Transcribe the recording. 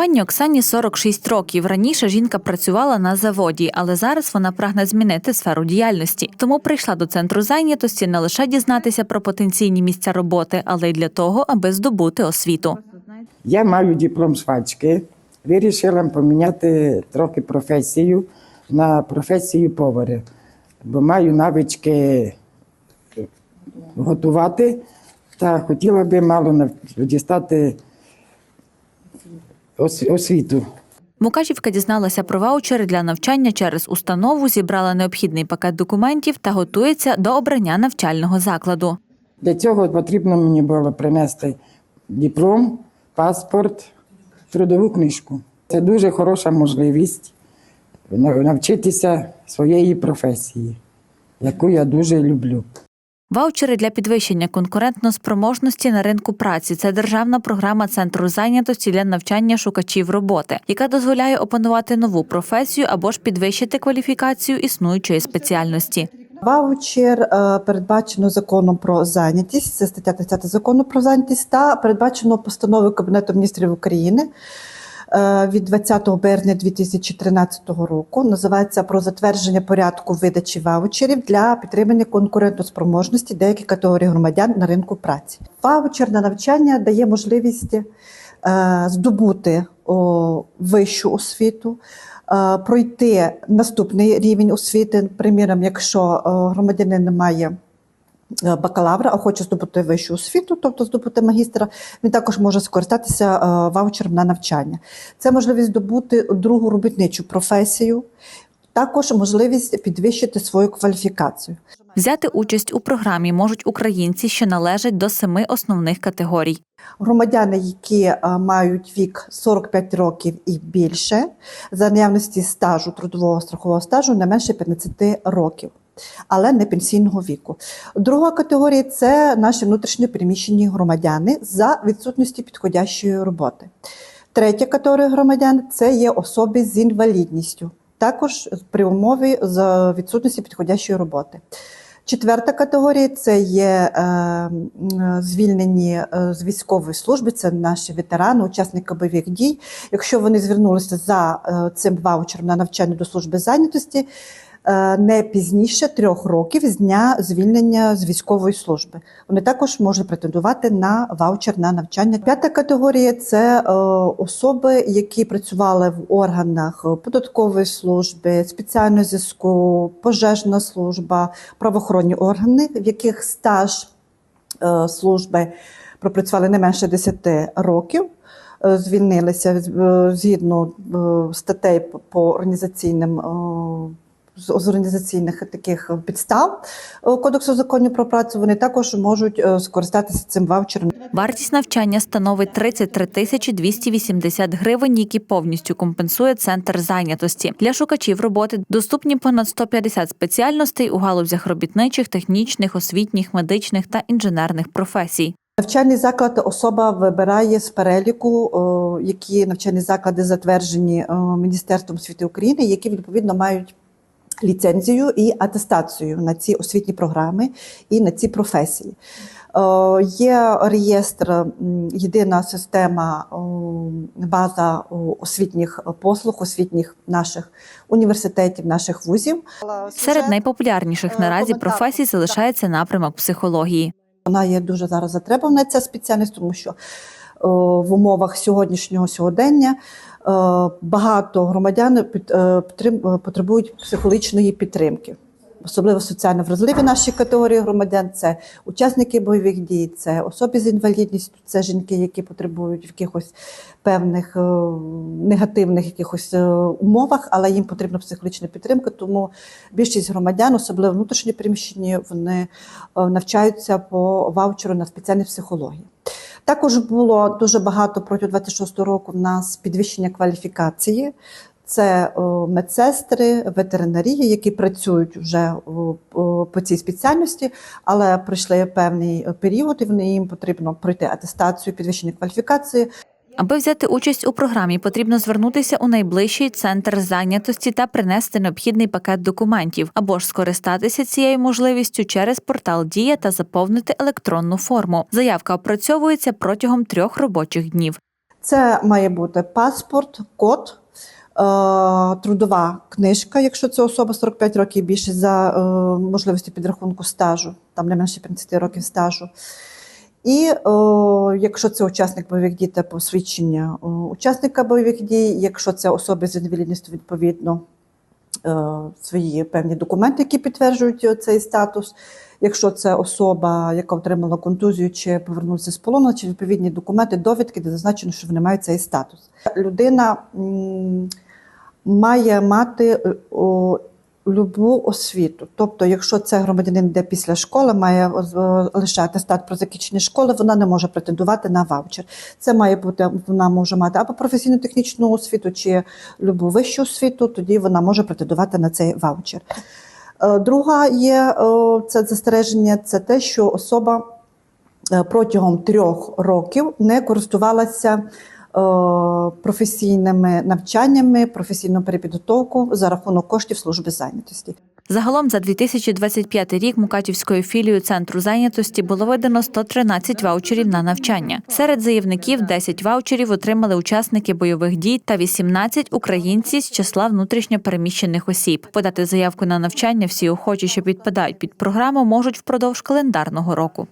Пані Оксані 46 років. Раніше жінка працювала на заводі, але зараз вона прагне змінити сферу діяльності. Тому прийшла до центру зайнятості не лише дізнатися про потенційні місця роботи, але й для того, аби здобути освіту. Я маю диплом швачки. Вирішила поміняти трохи професію на професію повара, бо маю навички готувати та хотіла би мало дістати освіту. Мукачівка дізналася про ваучери для навчання через установу, зібрала необхідний пакет документів та готується до обрання навчального закладу. Для цього потрібно мені було принести диплом, паспорт, трудову книжку. Це дуже хороша можливість навчитися своєї професії, яку я дуже люблю. Ваучери для підвищення конкурентноспроможності на ринку праці це державна програма центру зайнятості для навчання шукачів роботи, яка дозволяє опанувати нову професію або ж підвищити кваліфікацію існуючої спеціальності. Ваучер е, передбачено законом про зайнятість, це стаття 30 закону про зайнятість, та передбачено постановою Кабінету міністрів України від 20 березня 2013 року. Називається про затвердження порядку видачі ваучерів для підтримання конкурентоспроможності деяких категорій громадян на ринку праці. Ваучер на навчання дає можливість е, здобути вищу освіту е, пройти наступний рівень освіти. Приміром, якщо е, громадянин не має е, бакалавра, а хоче здобути вищу освіту, тобто здобути магістра, він також може скористатися е, ваучером на навчання. Це можливість здобути другу робітничу професію, також можливість підвищити свою кваліфікацію. Взяти участь у програмі можуть українці, що належать до семи основних категорій. Громадяни, які е, мають вік 45 років і більше, за наявності стажу трудового страхового стажу не менше 15 років, але не пенсійного віку. Друга категорія це наші внутрішньо переміщені громадяни за відсутності підходящої роботи. Третя категорія громадян це є особи з інвалідністю, також при умові з відсутності підходящої роботи. Четверта категорія це є е, звільнені е, з військової служби. Це наші ветерани, учасники бойових дій. Якщо вони звернулися за е, цим ваучером на навчання до служби зайнятості, не пізніше трьох років з дня звільнення з військової служби. Вони також можуть претендувати на ваучер на навчання. П'ята категорія це е, особи, які працювали в органах е, податкової служби, спеціального зв'язку, пожежна служба, правоохоронні органи, в яких стаж е, служби пропрацювали не менше 10 років. е, Звільнилися е, згідно е, статей по- організаційним е, з організаційних таких підстав е, Кодексу законів про працю. Вони також можуть е, скористатися цим ваучером. Вартість навчання становить 33 тисячі 280 гривень, які повністю компенсує центр зайнятості. Для шукачів роботи доступні понад 150 спеціальностей у галузях робітничих, технічних, освітніх, медичних та інженерних професій. Навчальний заклад особа вибирає з переліку, які навчальні заклади затверджені Міністерством освіти України, які відповідно мають ліцензію і атестацію на ці освітні програми і на ці професії. О, Є реєстр, єдина система, база освітніх послуг, освітніх наших університетів, наших вузів. Серед найпопулярніших наразі професій залишається напрямок психології. Вона є дуже зараз затребувана ця спеціальність, тому що в умовах сьогоднішнього сьогодення е, багато громадян е, е, потребують психологічної підтримки. Особливо соціально вразливі наші категорії громадян це учасники бойових дій, це особи з інвалідністю, це жінки, які потребують в якихось певних е, негативних якихось е, умовах, але їм потрібна психологічна підтримка. Тому більшість громадян, особливо внутрішньо переміщені, вони е, навчаються по ваучеру на спеціальній психології. Також було дуже багато протягом 26 року в нас підвищення кваліфікації. Це медсестри, ветеринарії, які працюють вже по цій спеціальності, але пройшли певний період, і вони їм потрібно пройти атестацію, підвищення кваліфікації. Аби взяти участь у програмі, потрібно звернутися у найближчий центр зайнятості та принести необхідний пакет документів, або ж скористатися цією можливістю через портал Дія та заповнити електронну форму. Заявка опрацьовується протягом трьох робочих днів. Це має бути паспорт, код, е, трудова книжка, якщо це особа 45 років і більше за е, можливості підрахунку стажу, там не менше 15 років стажу. І о, якщо це учасник бойових дій, це посвідчення о, учасника бойових дій, якщо це особи з інвалідністю, відповідно е, свої певні документи, які підтверджують е, цей статус. Якщо це особа, яка отримала контузію чи повернулася з полону, чи відповідні документи, довідки, де зазначено, що вони мають цей статус. Людина м, має мати е, о, любу освіту. Тобто, якщо це громадянин йде після школи, має е, лише атестат про закінчення школи, вона не може претендувати на ваучер. Це має бути, вона може мати або професійно-технічну освіту, чи любу вищу освіту, тоді вона може претендувати на цей ваучер. Е, Друга є е, це застереження, це те, що особа е, протягом трьох років не користувалася е, професійними навчаннями, професійну перепідготовку за рахунок коштів служби зайнятості. Загалом за 2025 рік Мукачівською філією центру зайнятості було видано 113 ваучерів на навчання. Серед заявників 10 ваучерів отримали учасники бойових дій та 18 – українці з числа внутрішньопереміщених осіб. Подати заявку на навчання всі охочі, що підпадають під програму, можуть впродовж календарного року.